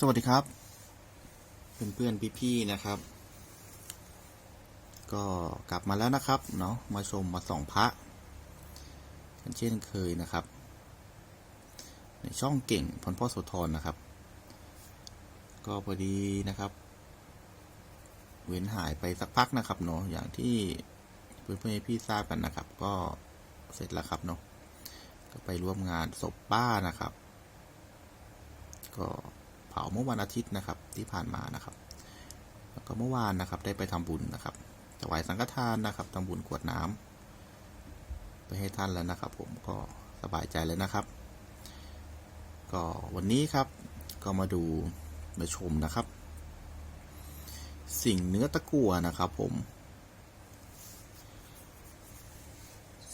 สวัสดีครับ เพื่อนๆพี่ๆนะครับ ก็กลับมาแล้วนะครับเนาะมาชมมาส่องพระกันเช่นเคยนะครับ ในช่องเก่งพลพ่อโสธรนะครับ ก็พอดีนะครับ เว้นหายไปสักพักนะครับเนาะอย่างที่เพื่อนๆพี่ทราบกันนะครับ ก็เสร็จแล้วครับเนาะก็ไปร่วมงานศพป้านะครับ ก็ เผาเมื่อวันอาทิตย์นะครับที่ผ่านมานะครับ แล้วก็เมื่อวานนะครับได้ไปทำบุญนะครับถวายสังฆทานนะครับทำบุญกวดน้ำไปให้ท่านแล้วนะครับ ผมก็สบายใจแล้วนะครับ ก็วันนี้ครับก็มาดูมาชมนะครับ สิ่งเนื้อตะกั่วนะครับผม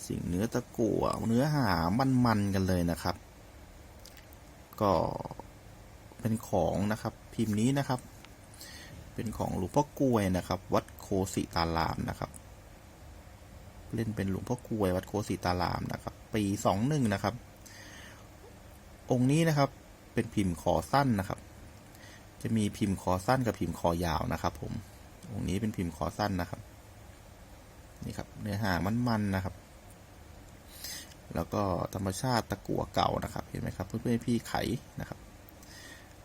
สิ่งเนื้อตะกั่วเนื้อหามันๆกันเลยนะครับ ก็ เป็นของนะครับพิมพ์นี้นะครับ เป็นของหลวงพ่อกลวยนะครับ วัดโคสิตารามนะครับ เล่นเป็นหลวงพ่อกลวย วัดโคสิตารามนะครับ ปีสองหนึ่งนะครับ องค์นี้นะครับเป็นพิมพ์คอสั้นนะครับ จะมีพิมพ์คอสั้นกับพิมพ์คอยาวนะครับ ผม องค์นี้เป็นพิมพ์คอสั้นนะครับ นี่ครับเนื้อหามันๆนะครับแล้วก็ธรรมชาติตะกั่วเก่านะครับ เห็นไหมครับ เพื่อนๆพี่ไขนะครับ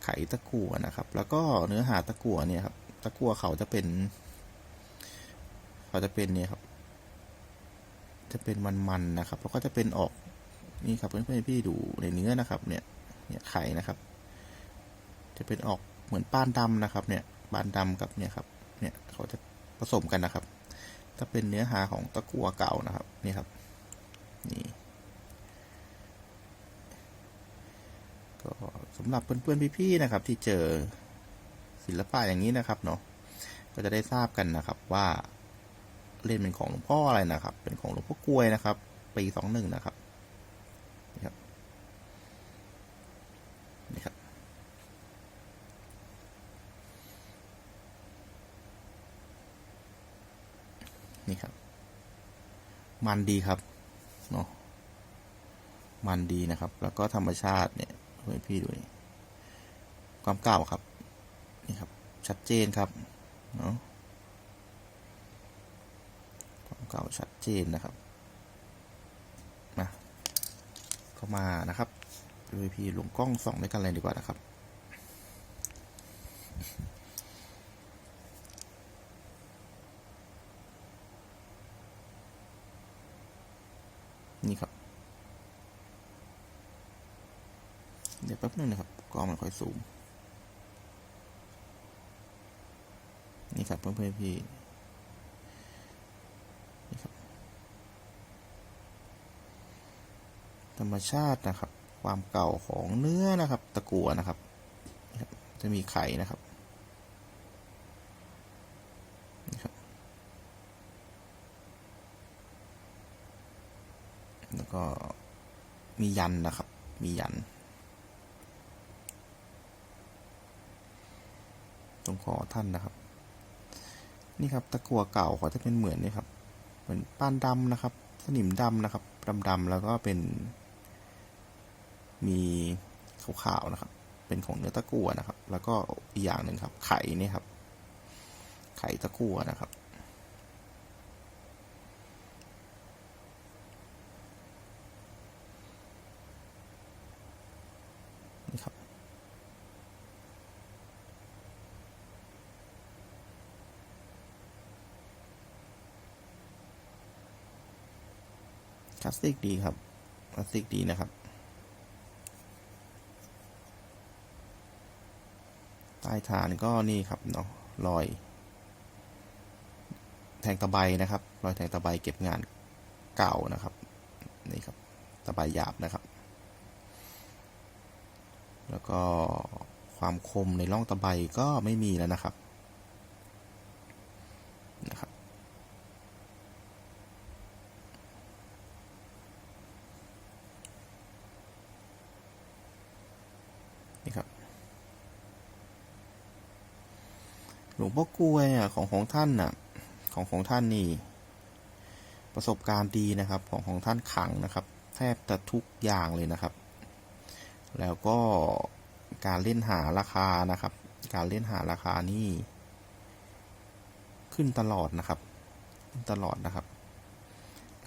ไขตะกั่วนะครับ แล้วก็เนื้อหาตะกั่วเนี่ยครับ ตะกั่วเขาจะเป็น เขาจะเป็นเนี่ยครับ จะเป็นมันๆนะครับ แล้วก็จะเป็นออกนี่ครับเพื่อนๆพี่ดูในเนื้อนะครับ เนี่ย เนี่ยไข่นะครับ จะเป็นออกเหมือนป้านดำนะครับ เนี่ยป้านดำกับเนี่ยครับ เนี่ยเขาจะผสมกันนะครับ ถ้าเป็นเนื้อหาของตะกั่วเก่านะครับ นี่ครับ นี่ ก็สำหรับเพื่อนๆพี่ๆนะครับ ที่เจอศิลปะอย่างนี้นะครับเนาะก็จะได้ทราบกันนะครับว่าเล่นเป็นของหลวงพ่ออะไรนะครับ เป็นของหลวงพ่อกลวยนะครับ ปีสองหนึ่งนะครับนี่ครับนี่ครับนี่ครับ มันดีครับเนาะมันดีนะครับ แล้วก็ธรรมชาติเนี่ย ให้พี่ดูนี่ความเก่าครับ นี่ครับ ชัดเจนครับเนาะความเก่าชัดเจนนะครับมาเข้ามานะครับดูพี่หลงกล้องส่องด้วยกันเลยดีกว่านะครับ เดี๋ยวแป๊บนึงนะครับกล้องมันค่อยซูมนี่ครับเพื่อนๆพี่นี่ครับ ธรรมชาตินะครับ ความเก่าของเนื้อนะครับ ตะกั่วนะครับนี่ครับจะมีไข่นะครับนี่ครับ แล้วก็มียันนะครับ มียัน รงคอท่านนะครับ นี่ครับตะกั่วเก่าเขาจะเป็นเหมือนนี่ครับ เหมือนป้านดำนะครับ สนิมดำนะครับดำๆแล้วก็เป็น มีขาวๆนะครับ เป็นของเนื้อตะกั่วนะครับ แล้วก็อีกอย่างหนึ่งครับ ไข่นี่ครับ ไข่ตะกั่วนะครับนี่ครับ คลาสสิกดีครับคลาสสิกดีนะครับใต้ฐานก็นี่ครับเนาะรอย แทงตะไบนะครับ รอยแทงตะไบเก็บงานเก่านะครับ นี่ครับตะไบหยาบนะครับ แล้วก็ความคมในร่องตะไบก็ไม่มีแล้วนะครับนะครับ นี่ครับ หลวงพ่อกล้วยอะของของท่านน่ะของของท่านนี่ ประสบการณ์ดีนะครับของของท่านขังนะครับ แทบจะทุกอย่างเลยนะครับ แล้วก็การเล่นหาราคานะครับ การเล่นหาราคานี่ ขึ้นตลอดนะครับ ขึ้นตลอดนะครับ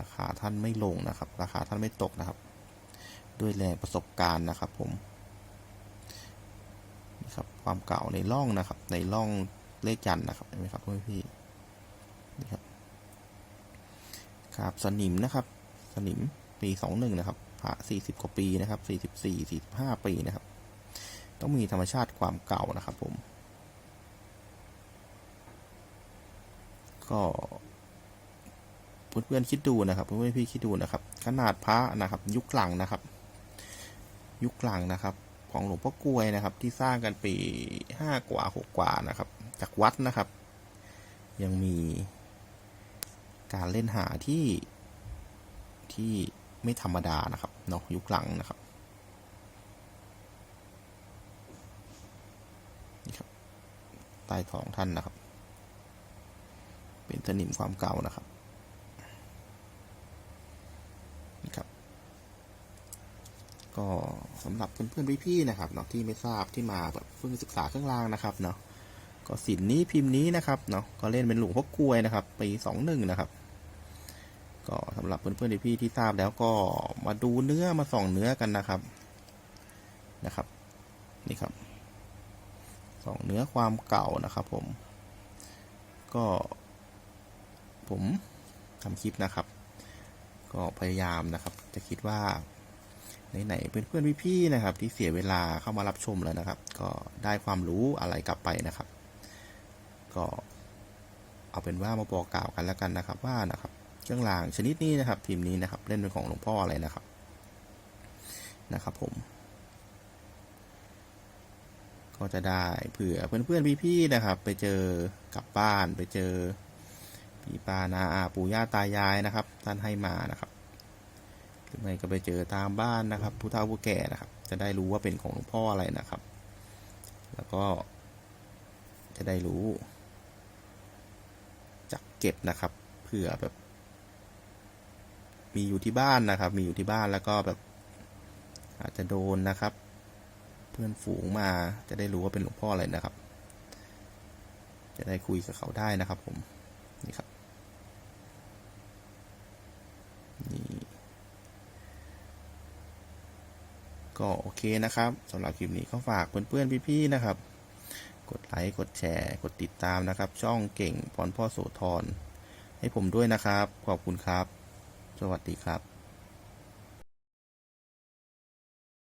ราคาท่านไม่ลงนะครับ ราคาท่านไม่ตกนะครับ ด้วยแรงประสบการณ์นะครับผม ครับ ความเก่าในร่องนะครับ ในร่องเลขยันนะครับเห็นไหมครับพี่พี่นี่ครับครับสนิมนะครับ สนิมปีสองหนึ่งนะครับพระสี่สิบกว่าปีนะครับสี่สิบสี่สี่สิบห้าปีนะครับ ต้องมีธรรมชาติความเก่านะครับผม ก็เพื่อนๆคิดดูนะครับเพื่อนๆพี่คิดดูนะครับ ขนาดพระนะครับ ยุคหลังนะครับ ยุคหลังนะครับ ของหลวงพ่อกลวยนะครับ ที่สร้างกันปีห้ากว่าหกกว่านะครับ จากวัดนะครับ ยังมีการเล่นหาที่ที่ไม่ธรรมดานะครับเนาะยุคหลังนะครับนี่ครับใต้ท้องท่านนะครับ เป็นสนิมความเก่านะครับนี่ครับ ก็สำหรับเพื่อนๆพี่ๆนะครับเนาะที่ไม่ทราบที่มาแบบเพิ่งศึกษาเครื่องรางนะครับเนาะก็สินนี้พิมพ์นี้นะครับเนาะก็เล่นเป็นหลวงพ่อกลวยนะครับปีสองหนึ่งนะครับ ก็สำหรับเพื่อนๆพี่ๆที่ทราบแล้วก็มาดูเนื้อมาส่องเนื้อกันนะครับนะครับ นี่ครับส่องเนื้อความเก่านะครับ ผม ก็ผมทำคลิปนะครับ ก็พยายามนะครับ จะคิดว่า ไหนๆเพื่อนๆพี่ๆนะครับ ที่เสียเวลาเข้ามารับชมแล้วนะครับ ก็ได้ความรู้อะไรกลับไปนะครับ ก็เอาเป็นว่ามาบอกกล่าวกันแล้วกันนะครับ ว่านะครับเครื่องรางชนิดนี้นะครับพิมพ์นี้นะครับ เล่นเป็นของหลวงพ่ออะไรนะครับนะครับผม ก็จะได้เผื่อเพื่อนๆพี่ๆนะครับ ไปเจอกลับบ้านไปเจอพี่ปานาอาปู่ย่าตายายนะครับ ท่านให้มานะครับ หรือไมก็ไปเจอตามบ้านนะครับ ผู้เฒ่าผู้แก่นะครับ จะได้รู้ว่าเป็นของหลวงพ่ออะไรนะครับ แล้วก็ จะได้รู้ จักเก็บนะครับเผื่อแบบ มีอยู่ที่บ้านนะครับ มีอยู่ที่บ้านแล้วก็แบบ อาจจะโดนนะครับ เพื่อนฝูงมาจะได้รู้ว่าเป็นหลวงพ่ออะไรนะครับ จะได้คุยกับเขาได้นะครับ ผมนี่ครับ ก็โอเคนะครับสำหรับคลิปนี้ก็ฝากเพื่อนๆพี่ๆนะครับ กดไลค์กดแชร์ กดติดตามนะครับ ช่องเก่งพรพ่อโสธรให้ผมด้วยนะครับ ขอบคุณครับ สวัสดีครับ